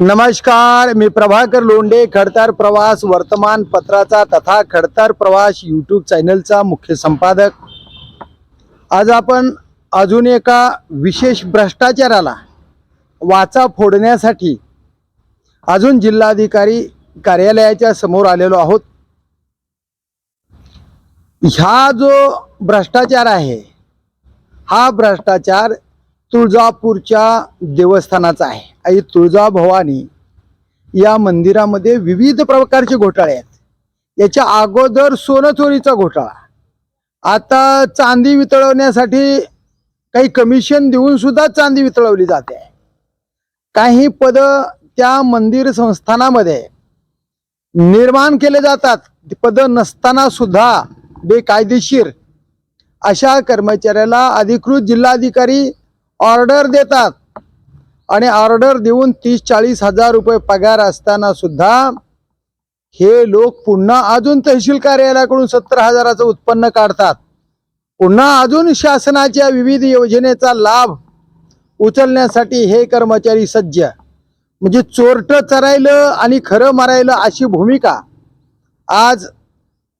नमस्कार मी प्रभाकर लोंडे खडतर प्रवास वर्तमानपत्राचा तथा खडतर प्रवास यूट्यूब चॅनलचा मुख्य संपादक. आज आपण अजून एका विशेष भ्रष्टाचाराला वाचा फोडण्यासाठी अजून जिल्हाधिकारी कार्यालयाच्या समोर आलेलो आहोत. ह्या जो भ्रष्टाचार आहे हा भ्रष्टाचार तुळजापूरच्या देवस्थानाचा आहे. आई तुळजाभवानी या मंदिरामध्ये विविध प्रकारचे घोटाळे आहेत. याच्या अगोदर सोनं चोरीचा घोटाळा. आता चांदी वितळवण्यासाठी काही कमिशन देऊन सुद्धा चांदी वितळवली जाते. काही पद त्या मंदिर संस्थानामध्ये निर्माण केले जातात. पद नसताना सुद्धा बेकायदेशीर अशा कर्मचाऱ्याला अधिकृत जिल्हाधिकारी ऑर्डर देतात. आणि ऑर्डर देऊन तीस चाळीस हजार रुपये पगार असताना सुद्धा हे लोक पुन्हा अजून तहसील कार्यालयाकडून सत्तर हजाराचं उत्पन्न काढतात. पुन्हा अजून शासनाच्या विविध योजनेचा लाभ उचलण्यासाठी हे कर्मचारी सज्ज. म्हणजे चोरट चरायलं आणि खरं मारायलं अशी भूमिका आज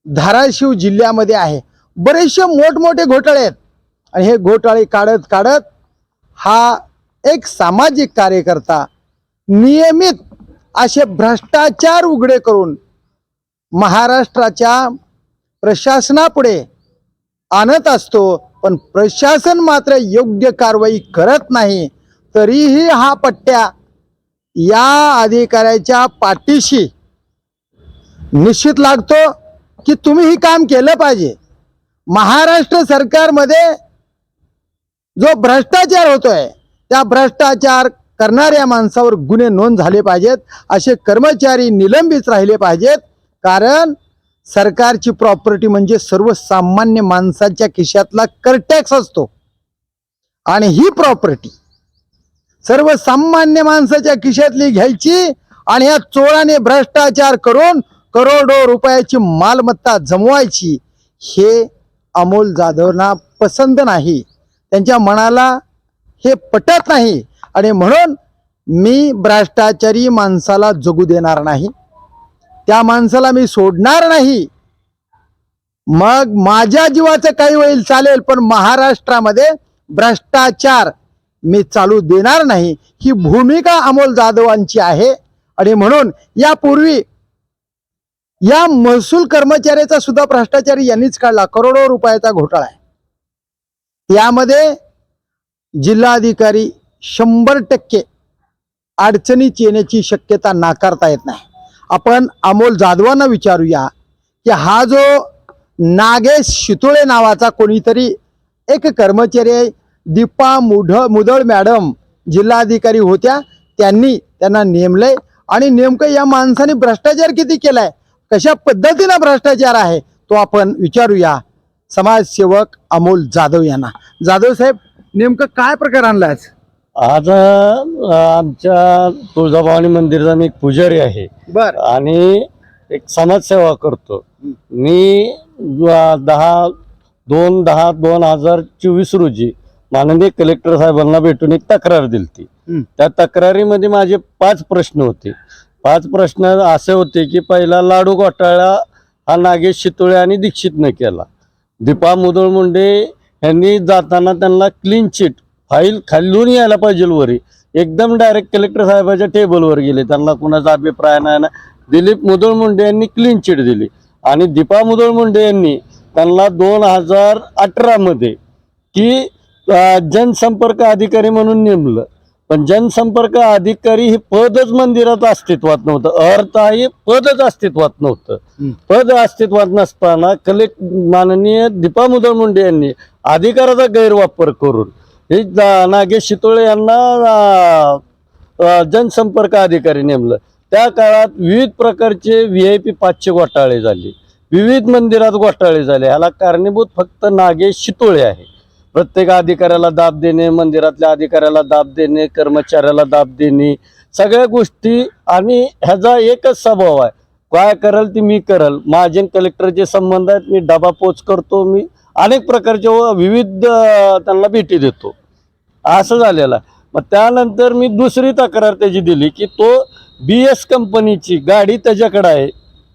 धाराशिव जिल्ह्यामध्ये आहे. बरेचसे मोठमोठे घोटाळे आहेत. आणि हे घोटाळे काढत काढत हा एक सामाजिक कार्यकर्ता नियमित असे भ्रष्टाचार उघडे करून महाराष्ट्राच्या प्रशासनापुढे आणत असतो पण प्रशासन मात्र योग्य कारवाई करत नाही तरीही हा पट्ट्या या अधिकाऱ्याच्या पाठीशी निश्चित लागतो की तुम्ही ही काम केलं पाहिजे. महाराष्ट्र सरकारमध्ये जो भ्रष्टाचार होतोय त्या भ्रष्टाचार करणाऱ्या माणसावर गुन्हे नोंद झाले पाहिजेत असे कर्मचारी निलंबित राहिले पाहिजेत. कारण सरकारची प्रॉपर्टी म्हणजे सर्वसामान्य माणसाच्या खिशातला करटॅक्स असतो. आणि ही प्रॉपर्टी सर्वसामान्य माणसाच्या खिशातली घ्यायची आणि या चोराने भ्रष्टाचार करून करोडो रुपयाची मालमत्ता जमवायची हे अमोल जाधवना पसंत नाही. त्यांच्या मनाला हे पटत नाही. आणि म्हणून मी भ्रष्टाचारी माणसाला जगू देणार नाही. त्या माणसाला मी सोडणार नाही. मग माझ्या जीवाचं काही होईल चालेल पण महाराष्ट्रामध्ये भ्रष्टाचार मी चालू देणार नाही. ही भूमिका अमोल जाधवांची आहे. आणि म्हणून यापूर्वी या महसूल कर्मचाऱ्याचा सुद्धा भ्रष्टाचारी यांनीच काढला. करोडो रुपयाचा घोटाळा आहे. यामध्ये जिल्हाधिकारी शंभर टक्के अडचणीत येण्याची शक्यता नाकारता येत नाही. आपण अमोल जाधवांना विचारूया की हा जो नागेश शितुळे नावाचा कोणीतरी एक कर्मचारी आहे दीपा मुढ मुदळ मॅडम जिल्हाधिकारी होत्या त्यांनी त्यांना नेमलंय आणि नेमकं या माणसाने भ्रष्टाचार किती केलाय कशा पद्धतीनं भ्रष्टाचार आहे तो आपण विचारूया. समाजसेवक अमोल जाधव यांना. जाधव साहेब नेमकं काय प्रकार आणलाय आज? आज अ, आमच्या तुळजाभवानी मंदिराचा मी एक पुजारी आहे. बर. आणि एक समाजसेवा करतो. मी द- दहा दोन दहा दोन हजार चोवीस रोजी माननीय कलेक्टर साहेबांना भेटून एक तक्रार दिलती. हं. त्या तक्रारीमध्ये माझे पाच प्रश्न होते. पाच प्रश्न असे होते की पहिला लाडू घोटाळा हा नागेश शितोळे आणि दीक्षितनं केला. दीपा मुदळ मुंडे यांनी जाताना त्यांना क्लीन चिट फाईल खालून यायला पाहिजे वरी. एकदम डायरेक्ट कलेक्टर साहेबाच्या टेबलवर गेले. त्यांना कुणाचा अभिप्राय नाही ना दिलीप मुदळ मुंडे यांनी क्लीन चिट दिली. आणि दीपा मुदळ मुंडे यांनी त्यांना दोन हजार अठरामध्ये की जनसंपर्क अधिकारी म्हणून नेमलं. पण जनसंपर्क अधिकारी हे पदच मंदिरात अस्तित्वात नव्हतं. अर्थ हे पदच अस्तित्वात नव्हतं. पद अस्तित्वात नसताना कलेक्ट माननीय दीपा मुदळ मुंडे यांनी अधिकाराचा गैरवापर करून हे नागेश शितोळे यांना जनसंपर्क अधिकारी नेमलं. त्या काळात विविध प्रकारचे व्ही आय पी पाचशे घोटाळे झाले. विविध मंदिरात घोटाळे झाले. ह्याला कारणीभूत फक्त नागेश शितोळे आहे. प्रत्येक अधिकाऱ्याला दाब देणे मंदिरातल्या अधिकाऱ्याला दाब देणे कर्मचाऱ्याला दाब देणे सगळ्या गोष्टी आणि ह्याचा एकच स्वभाव आहे. काय करल ती मी करल. माझे कलेक्टरचे संबंध आहेत मी डबा पोच करतो मी अनेक प्रकारचे विविध त्यांना भेटी देतो. असं झालेलं आहे. मग त्यानंतर मी दुसरी तक्रार त्याची दिली की तो बी एस कंपनीची गाडी त्याच्याकडे आहे.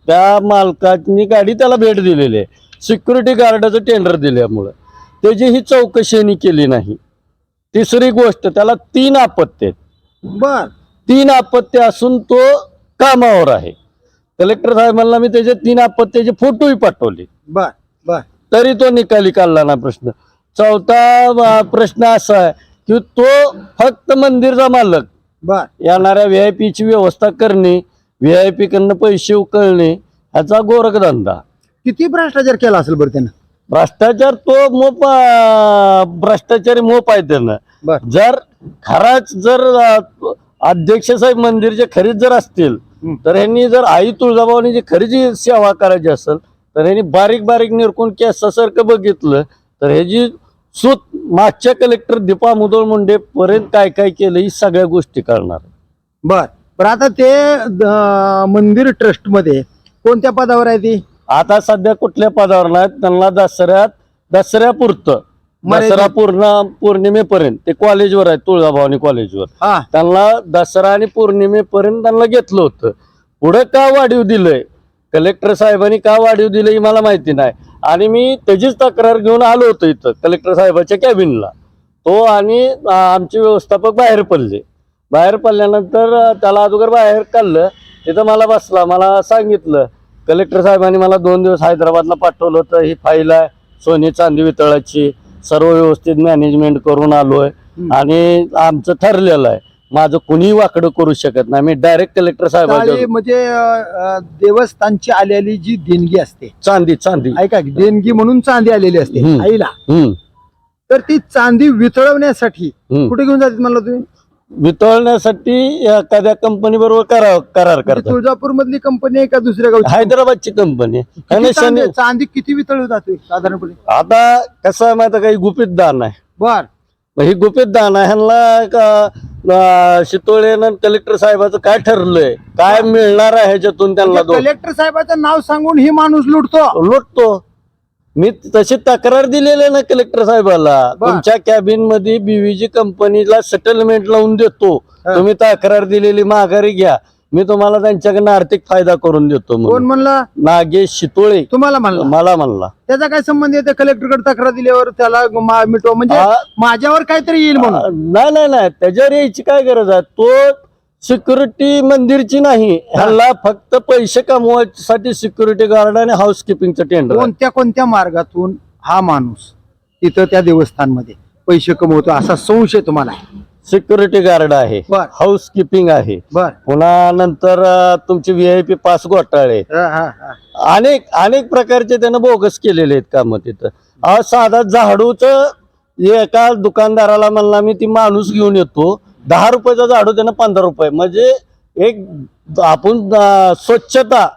त्या मालकाने गाडी त्याला भेट दिलेली आहे. सिक्युरिटी गार्डाचं टेंडर दिल्यामुळं. त्याची ही चौकशीनी केली नाही. तिसरी गोष्ट त्याला तीन अपत्य आहेत. बर. तीन अपत्य असून तो कामावर आहे. कलेक्टर साहेबांना मी त्याचे तीन अपत्याचे फोटोही पाठवले. बर बर. तरी तो निकाली काढला ना प्रश्न. चौथा प्रश्न असा आहे की तो फक्त मंदिरचा मालक. बर. येणाऱ्या व्ही आय पीची व्यवस्था करणे व्ही आय पी कडनं पैसे उकळणे ह्याचा गोरखधंदा. किती भ्रष्टाचार केला असेल बरं त्यानं? भ्रष्टाचार तो मोप भ्रष्टाचारी मोप आहे त्यानं. बर. जर खराच जर अं, अध्यक्ष साहेब मंदिरचे खरीच जर असतील हं. तर ह्यांनी जर आई तुळजाभवानी जी खरी जी सेवा करायची असेल तर ह्यांनी बारीक बारीक निरकून केसासारखं बघितलं तर ह्याची सूत मागच्या कलेक्टर दीपा मुदोळ मुंडे पर्यंत काय काय केलं ही सगळ्या गोष्टी करणार बर. पण आता ते अं, मंदिर ट्रस्टमध्ये कोणत्या पदावर आहे ती? आता सध्या कुठल्या पदावर नाहीत त्यांना दसऱ्यात दसऱ्यापुरतं. दसरा पूर्ण पौर्णिमेपर्यंत. ते कॉलेजवर आहे तुळजाभवानी कॉलेजवर त्यांना दसरा आणि पौर्णिमेपर्यंत त्यांना घेतलं होतं. पुढे का वाढीव दिलंय? कलेक्टर साहेबांनी का वाढीव दिलं ही मला माहिती नाही. आणि मी त्याचीच तक्रार घेऊन आलो होतो इथं कलेक्टर साहेबाच्या कॅबिनला तो आणि आमचे व्यवस्थापक बाहेर पडले. बाहेर पडल्यानंतर त्याला अगोदर बाहेर काढलं. तिथं मला बसला मला सांगितलं कलेक्टर साहेबांनी मला दोन दिवस हैदराबादला पाठवलं होतं. ही फाईल आहे. सोने चांदी वितळाची. सर्व व्यवस्थित मॅनेजमेंट करून आलोय. आणि आमचं ठरलेलं आहे. माझं कुणीही वाकडं करू शकत नाही. मी डायरेक्ट कलेक्टर चाळी म्हणजे देवस्थानची आलेली जी देणगी असते. चांदी चांदी. ऐका देणगी म्हणून चांदी आलेली असते. आईला. तर ती चांदी वितळवण्यासाठी. कुठे घेऊन जाते म्हणलं तुम्ही? वितळण्यासाठी एखाद्या कंपनी बरोबर करार करार म्हणजे करतात. तुळजापूर मधली कंपनी आहे का दुसऱ्या गावची? हैदराबादची कंपनी किती चांदी चांदी किती वितळली जाते साधारणपणे? आता कसं आहे माहिती काही गुपित दान आहे. बर. मग ही गुपित दान आहे. ह्यांना का- अं, शितोळेनं कलेक्टर साहेबाचं काय ठरलंय? काय मिळणार आहे ह्याच्यातून त्यांना दोन? कलेक्टर साहेबाचं नाव सांगून ही माणूस लुटतो? लुटतो. मी तशी तक्रार दिलेली ना कलेक्टर साहेबाला. बर. तुमच्या कॅबिनमध्ये बीव्हीजी कंपनीला सेटलमेंट लावून देतो. हा. तुम्ही तक्रार दिलेली माघारी घ्या. मी तुम्हाला त्यांच्याकडनं आर्थिक फायदा करून देतो कोण म्हणून म्हणला? नागेश शितोळे. तुम्हाला म्हणला? मला म्हणला. त्याचा काय संबंध आहे? कलेक्टरकडे तक्रार दिल्यावर त्याला मा- मिटवा. म्हणजे माझ्यावर काहीतरी येईल म्हणून. नाही नाही नाही. त्याच्यावर यायची काय गरज आहे? तो सिक्युरिटी मंदिरची नाही. ह्याला फक्त पैसे कमवायसाठी सिक्युरिटी गार्ड आणि हाऊस किपिंगचं टेंडर कोणत्या कोणत्या मार्गातून हा माणूस तिथं त्या देवस्थानमध्ये पैसे कमवतो असा संशय तुम्हाला आहे? सिक्युरिटी गार्ड आहे. बर. हाऊस किपिंग आहे. बर. पुन्हा नंतर अ, तुमचे व्हीआयपी पास घोटाळे हा, हा, हा. अनेक अनेक प्रकारचे त्यानं बोगस केलेले आहेत काम तिथं. अहो साधा झाडूच एका दुकानदाराला म्हणला मी ती माणूस घेऊन येतो. दहा रुपयाचा झाडू त्यानं पंधरा रुपये. म्हणजे एक आपण स्वच्छता.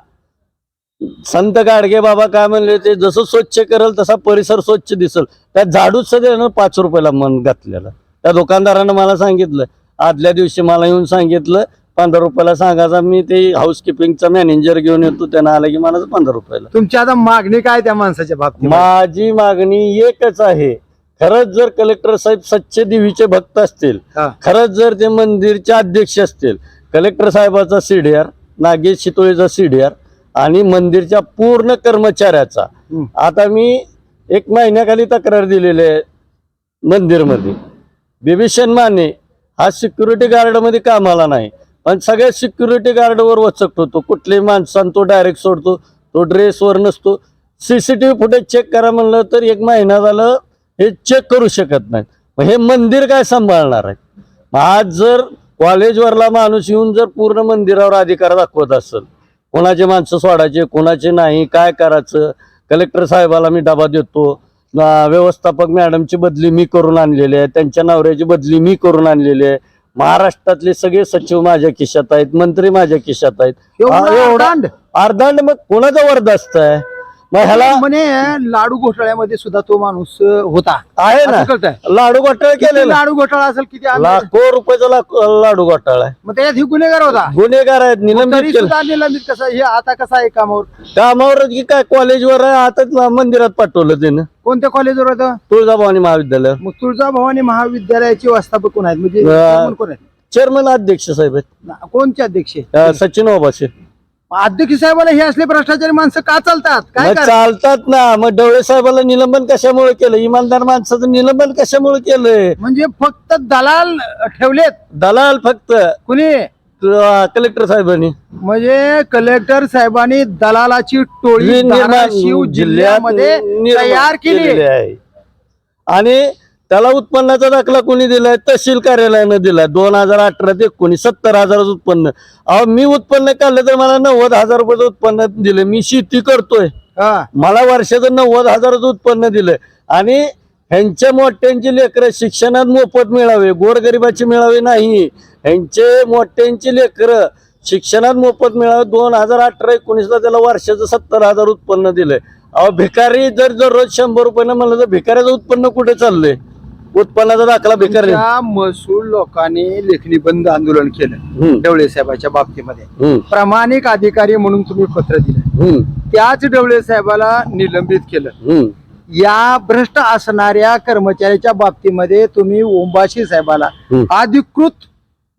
संत गाडगे बाबा काय म्हणले ते जसं स्वच्छ करेल तसा परिसर स्वच्छ दिसल. त्या झाडूच त्यानं पाच रुपयाला मन घातलेलं. त्या दुकानदारानं मला सांगितलं आदल्या दिवशी मला येऊन सांगितलं पंधरा रुपयाला सांगायचा मी ते हाऊसकीपिंगचा मॅनेजर घेऊन येतो त्यानं आलं की मला पंधरा रुपयाला. तुमची आता मागणी काय त्या माणसाच्या बाबतीत माझी मागणी एकच आहे खरंच जर कलेक्टर साहेब सच्चे देवीचे भक्त असतील. खरंच जर ते मंदिरचे अध्यक्ष असतील कलेक्टर साहेबाचा सीडीआर नागेश शितोळेचा सीडीआर आणि मंदिरच्या पूर्ण कर्मचाऱ्याचा. आता मी एक महिन्याखाली तक्रार दिलेली आहे मंदिरमध्ये. बिभीषण माने हा सिक्युरिटी गार्डमध्ये कामाला नाही. पण सगळ्या सिक्युरिटी गार्डवर वचकतो तो कुठल्याही माणसानं तो डायरेक्ट सोडतो तो ड्रेसवर नसतो. सीसीटीव्ही फुटेज चेक करा म्हणलं तर एक महिना झालं हे चेक करू शकत नाहीत. हे मंदिर काय सांभाळणार आहे? आज जर कॉलेजवरला माणूस येऊन जर पूर्ण मंदिरावर अधिकार दाखवत असेल कोणाचे माणसं सोडायचे कोणाचे नाही काय करायचं? कलेक्टर साहेबाला मी डबा देतो. व्यवस्थापक मॅडमची बदली मी करून आणलेली आहे. त्यांच्या नवऱ्याची बदली मी करून आणलेली आहे. महाराष्ट्रातले सगळे सचिव माझ्या खिशात आहेत मंत्री माझ्या खिशात आहेत. एवढं? अर्धांड मग कोणाचा वरदस्त आहे? मग ह्याला म्हणे लाडू घोटाळ्यामध्ये सुद्धा तो माणूस होता. आहे ना. असं कळतंय लाडू घोटाळा किती केलेला. लाडू घोटाळा असेल किती? लाखो रुपयाचा लाडू घोटाळा आहे. मग त्याच्यात ही गुन्हेगार होता. गुन्हेगार आहेत तरी निलंबित केलं सुद्धा निलंबित कसं हे आता कसं आहे कामावर? कामावर की काय कॉलेजवर आहे आता मंदिरात पाठवलं त्यानं कोणत्या कॉलेजवर होतं? तुळजाभवानी महाविद्यालय. मग तुळजाभवानी महाविद्यालयाचे व्यवस्थापक कोण आहेत? म्हणजे अं, कोण कोण आहेत? चेअरमन अध्यक्ष साहेब आहेत. ना- कोणचे अध्यक्ष? अं, सचिन ओबासे. अध्यक्ष साहेबाला हे असले भ्रष्टाचारी माणसं का चालतात? काय मग कारण? चालतात ना. मग डवळे साहेबाला निलंबन कशामुळे केलं? इमानदार माणसाचं निलंबन कशामुळे केलंय? म्हणजे फक्त दलाल ठेवलेत? दलाल फक्त. कुणी? कलेक्टर साहेबांनी. म्हणजे कलेक्टर साहेबांनी दलालाची टोळी निर्माण धाराशिव जिल्ह्यामध्ये निर्माण तयार केली. केलेली आहे. आणि त्याला उत्पन्नाचा दाखला कोणी दिलाय? तहसील कार्यालयानं दिलाय. दोन हजार अठरा ते एकोणीस सत्तर हजाराचं उत्पन्न. अहो मी उत्पन्न काढलं तर मला नव्वद हजार रुपयाचं उत्पन्न दिलं. मी शेती करतोय. हा. मला वर्षाचं नव्वद हजाराचं उत्पन्न दिलं. आणि ह्यांच्या मोठ्यांची लेकरं शिक्षणात मोफत मिळावे गोरगरिबाची मिळावे नाही. ह्यांचे मोठ्यांची लेकरं शिक्षणात मोफत मिळावे. दोन हजार अठरा एकोणीसला त्याला वर्षाचं सत्तर हजार उत्पन्न दिलंय. अहो भिकारी जर दररोज शंभर रुपयानं म्हणलं तर भिकाऱ्याचं उत्पन्न कुठे चाललंय? उत्पन्नाचा दाखला त्या महसूल लोकांनी लेखणी बंद आंदोलन केलं डवळे साहेबाच्या बाबतीमध्ये. हम्म, प्रामाणिक अधिकारी म्हणून तुम्ही पत्र दिलं. हम्म, त्याच डवळे साहेबाला निलंबित केलं. हम्म. या भ्रष्ट असणाऱ्या कर्मचाऱ्याच्या बाबतीमध्ये तुम्ही ओंबाशी साहेबाला हम्म. अधिकृत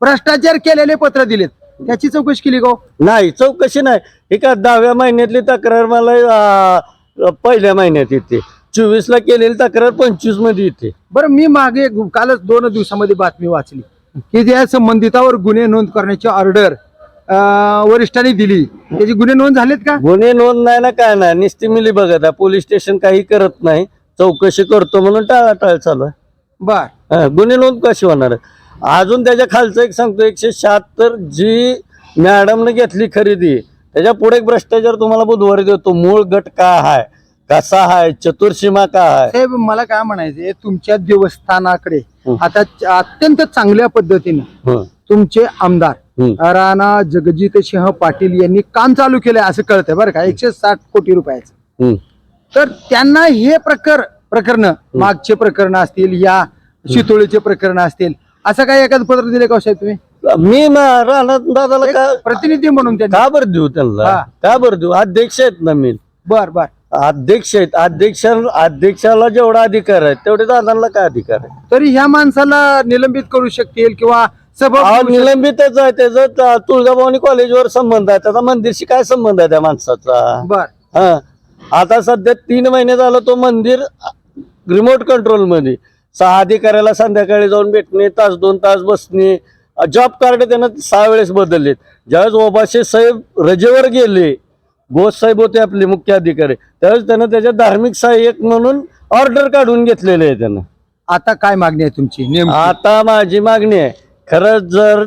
भ्रष्टाचार केलेले पत्र दिलेत. त्याची चौकशी केली का हो? नाही चौकशी नाही. हे का दहाव्या महिन्यातली तक्रार मला पहिल्या महिन्यात येते. चोवीस ला केलेली तक्रार पंचवीसमध्ये येते. बरं मी मागे कालच दोन दिवसामध्ये बातमी वाचली. की त्या संबंधितावर गुन्हे नोंद करण्याची ऑर्डर वरिष्ठांनी दिली. त्याची गुन्हे नोंद झालेत का? गुन्हे नोंद नाही ना काय नाही. निस्ती मिली बघत आहे. पोलीस स्टेशन काही करत नाही. चौकशी करतो म्हणून टाळाटाळ चालू आहे. बर. हा, गुन्हे नोंद कशी होणार आहे? अजून त्याच्या खालचं एक सांगतो एकशे शहात्तर जी मॅडमने घेतली खरेदी त्याच्या पुढे एक भ्रष्टाचार तुम्हाला बुधवारी देतो. मूळ गट का आहे. कसा आहे चतुर्सीमा का आहे साहेब मला काय म्हणायचंय तुमच्या देवस्थानाकडे. आता अत्यंत चांगल्या पद्धतीने तुमचे आमदार. राणा जगजित सिंह पाटील यांनी काम चालू केलंय असं कळतंय बरं का? एकशे साठ कोटी रुपयाचं. तर त्यांना हे प्रकर प्रकरण मागचे प्रकरण असतील या शितोळीचे प्रकरण असतील असं काही एखादं पत्र दिले का हो साहेब तुम्ही? मी दादाला प्रतिनिधी म्हणून त्यांनी. का बरं देऊ त्यांना. का बरं देऊ? अध्यक्ष आहेत ना मी. बर बर. अध्यक्ष आहेत. अध्यक्ष अध्यक्षाला जेवढा अधिकार आहे तेवढे दादांना काय अधिकार आहे? तरी ह्या माणसाला निलंबित करू शकतील किंवा सभा अहो, निलंबितच आहे. त्याचा त- तुळजाभवानी कॉलेजवर संबंध आहे. त्याचा मंदिरशी काय संबंध आहे त्या माणसाचा? बर. हा. आता सध्या तीन महिने झालं तो मंदिर रिमोट कंट्रोलमध्ये. सहा अधिकाऱ्याला संध्याकाळी जाऊन भेटणे तास दोन तास बसणे. जॉब कार्ड त्यानं सहा वेळेस बदललेत. ज्यावेळेस ओबाशे साहेब रजेवर गेले घोष साहेब होते आपले मुख्य अधिकारी. त्यावेळेस त्यानं त्याच्या धार्मिक सहाय्यक म्हणून ऑर्डर काढून घेतलेले आहे त्यानं. आता काय मागणी आहे तुमची? नेमकी? आता माझी मागणी आहे. खरंच जर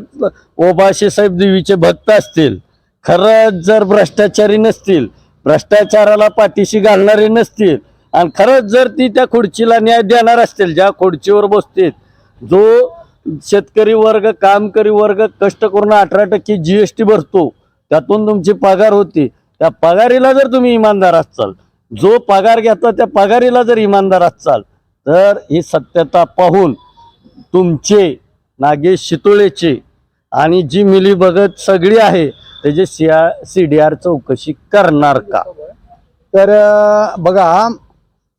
ओबाशे साहेब देवीचे भक्त असतील खरंच जर भ्रष्टाचारी नसतील भ्रष्टाचाराला पाठीशी घालणारे नसतील आणि खरंच जर ती त्या खुर्चीला न्याय देणार असतील ज्या खुर्चीवर बसतील जो शेतकरी वर्ग कामकरी वर्ग कष्ट करून अठरा टक्के जीएसटी भरतो त्यातून तुमची पगार होती. त्या पगारीला जर तुम्ही इमानदार असाल जो पगार घेता त्या पगारीला जर इमानदार असाल तर ही सत्यता पाहून तुमचे नागेश शितोळेचे आणि जी मिली भगत सगळी आहे त्याची सीआर सी डी आर चौकशी करणार का? तर बघा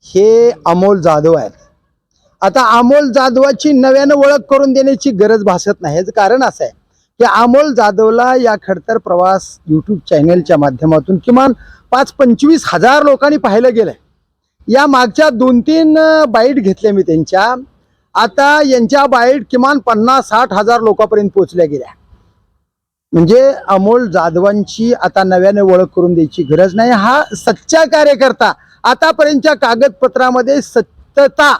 हे अमोल जाधव आहेत. आता अमोल जाधवाची नव्यानं ओळख करून देण्याची गरज भासत नाही. याचं कारण असं आहे की अमोल जाधवला या खडतर प्रवास यूट्यूब चॅनेलच्या माध्यमातून किमान पाच पंचवीस हजार लोकांनी पाहिलं गेलंय. या मागच्या दोन तीन बाईट घेतल्या मी त्यांच्या. आता यांच्या बाईट किमान पन्नास साठ हजार लोकांपर्यंत पोहोचल्या गेल्या. म्हणजे अमोल जाधवांची आता नव्याने ओळख करून द्यायची गरज नाही. हा सच्चा कार्यकर्ता आतापर्यंतच्या कागदपत्रामध्ये सत्यता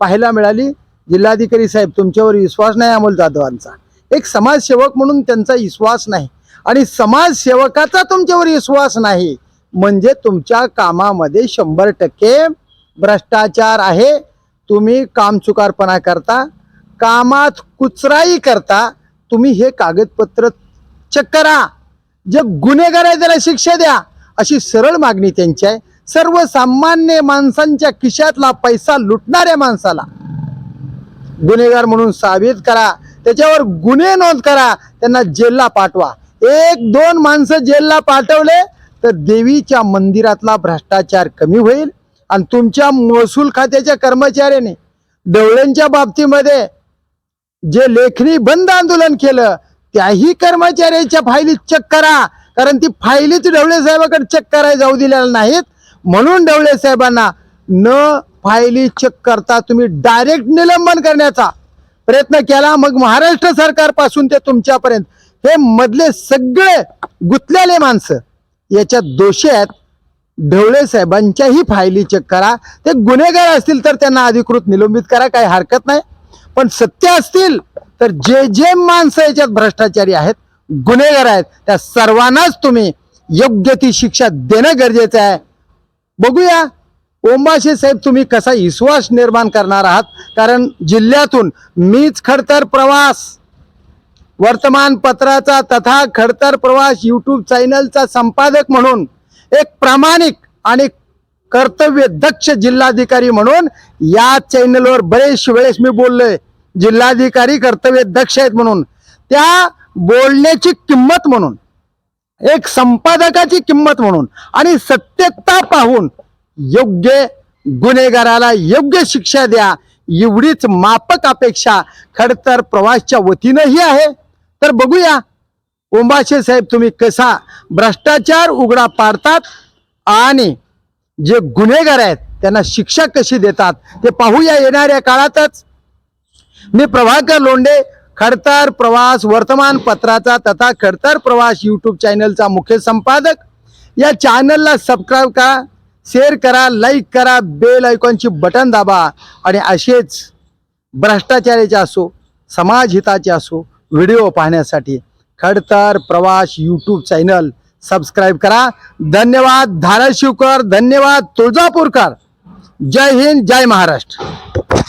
पाहायला मिळाली. जिल्हाधिकारी साहेब तुमच्यावर विश्वास नाही अमोल जाधवांचा. एक समाजसेवक म्हणून त्यांचा विश्वास नाही. आणि समाजसेवकाचा तुमच्यावर विश्वास नाही. म्हणजे तुमच्या कामामध्ये शंभर टक्के भ्रष्टाचार आहे. तुम्ही कामचुकारपणा करता कामात कुचराई करता तुम्ही हे कागदपत्र चेक करा. जे गुन्हेगार आहे त्याला शिक्षा द्या. अशी सरळ मागणी त्यांची आहे. सर्वसामान्य माणसांच्या खिशातला पैसा लुटणाऱ्या माणसाला गुन्हेगार म्हणून साबित करा. त्याच्यावर गुन्हे नोंद करा त्यांना जेलला पाठवा. एक दोन माणसं जेलला पाठवले तर देवीच्या मंदिरातला भ्रष्टाचार कमी होईल आणि तुमच्या महसूल खात्याच्या कर्मचाऱ्याने डवळ्यांच्या बाबतीमध्ये जे लेखणी बंद आंदोलन केलं त्याही कर्मचाऱ्याच्या फायली चेक करा. कारण ती फायलीच डवळे साहेबाकडे चेक करायला जाऊ दिलेल्या नाहीत. म्हणून डवळे साहेबांना न फायली चेक करता तुम्ही डायरेक्ट निलंबन करण्याचा प्रयत्न केला मग महाराष्ट्र सरकारपासून ते तुमच्यापर्यंत. हे मधले सगळे गुंतलेले माणसं याच्यात दोषी आहेत. ढवळे साहेबांच्याही फायली चेक करा. ते गुन्हेगार असतील तर त्यांना अधिकृत निलंबित करा काही हरकत नाही. पण सत्य असतील तर जे जे माणसं याच्यात भ्रष्टाचारी आहेत गुन्हेगार आहेत त्या सर्वांनाच तुम्ही योग्य ती शिक्षा देणं गरजेचं आहे. बघूया. ओंबाशे साहेब तुम्ही कसा विश्वास निर्माण करणार आहात? कारण जिल्ह्यातून मीच खडतर प्रवास वर्तमानपत्राचा तथा खडतर प्रवास यूट्यूब चॅनलचा संपादक म्हणून एक प्रामाणिक आणि कर्तव्य दक्ष जिल्हाधिकारी म्हणून या चॅनलवर बरेच वेळेस मी बोललोय. जिल्हाधिकारी कर्तव्य दक्ष आहेत म्हणून. त्या बोलण्याची किंमत म्हणून एक संपादकाची किंमत म्हणून आणि सत्यता पाहून योग्य गुन्हेगाराला योग्य शिक्षा द्या एवढीच मापक अपेक्षा खडतर प्रवासच्या वतीनंही आहे. तर बघूया ओंबाशे साहेब तुम्ही कसा भ्रष्टाचार उघडा पाडतात आणि जे गुन्हेगार आहेत त्यांना शिक्षा कशी देतात ते पाहूया येणाऱ्या काळातच. मी प्रभाकर लोंडे खडतर प्रवास वर्तमानपत्राचा तथा खडतर प्रवास यूट्यूब चॅनलचा मुख्य संपादक. या चॅनलला सबस्क्राईब करा शेअर करा लाईक करा बेल आयकॉनची बटन दाबा आणि असेच भ्रष्टाचाराचे असो समाजहिताचे असो व्हिडिओ पाहण्यासाठी खडतर प्रवास यूट्यूब चॅनल सबस्क्राईब करा. धन्यवाद धाराशिवकर धन्यवाद तुळजापूरकर. जय हिंद जय महाराष्ट्र.